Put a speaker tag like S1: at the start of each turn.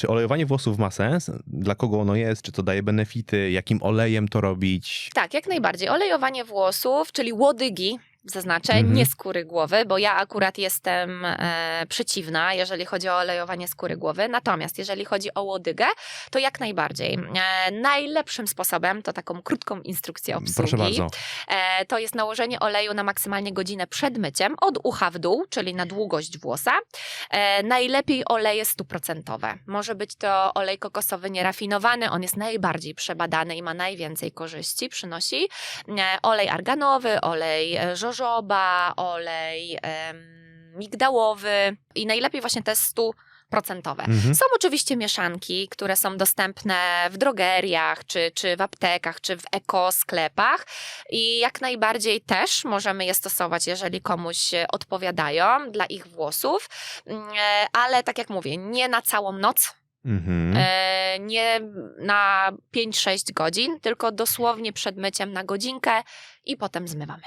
S1: Czy olejowanie włosów ma sens? Dla kogo ono jest? Czy to daje benefity? Jakim olejem to robić?
S2: Tak, jak najbardziej. Olejowanie włosów, czyli łodygi, zaznaczę,
S1: Mhm.
S2: nie skóry głowy, bo ja akurat jestem e, przeciwna, jeżeli chodzi o olejowanie skóry głowy. Natomiast jeżeli chodzi o łodygę, to jak najbardziej. E, najlepszym sposobem, to taką krótką instrukcję obsługi. E, to jest nałożenie oleju na maksymalnie godzinę przed myciem, od ucha w dół, czyli na długość włosa. E, najlepiej oleje stuprocentowe. Może być to olej kokosowy nierafinowany, on jest najbardziej przebadany i ma najwięcej korzyści, przynosi. E, olej arganowy, olej e, żożoba, olej migdałowy i najlepiej właśnie te stuprocentowe.
S1: Mhm.
S2: Są oczywiście mieszanki, które są dostępne w drogeriach, czy, czy w aptekach, czy w ekosklepach i jak najbardziej też możemy je stosować, jeżeli komuś odpowiadają dla ich włosów, Mm, e, ale tak jak mówię, nie na całą noc,
S1: Mhm.
S2: e, nie na 5-6 godzin, tylko dosłownie przed myciem na godzinkę i potem zmywamy.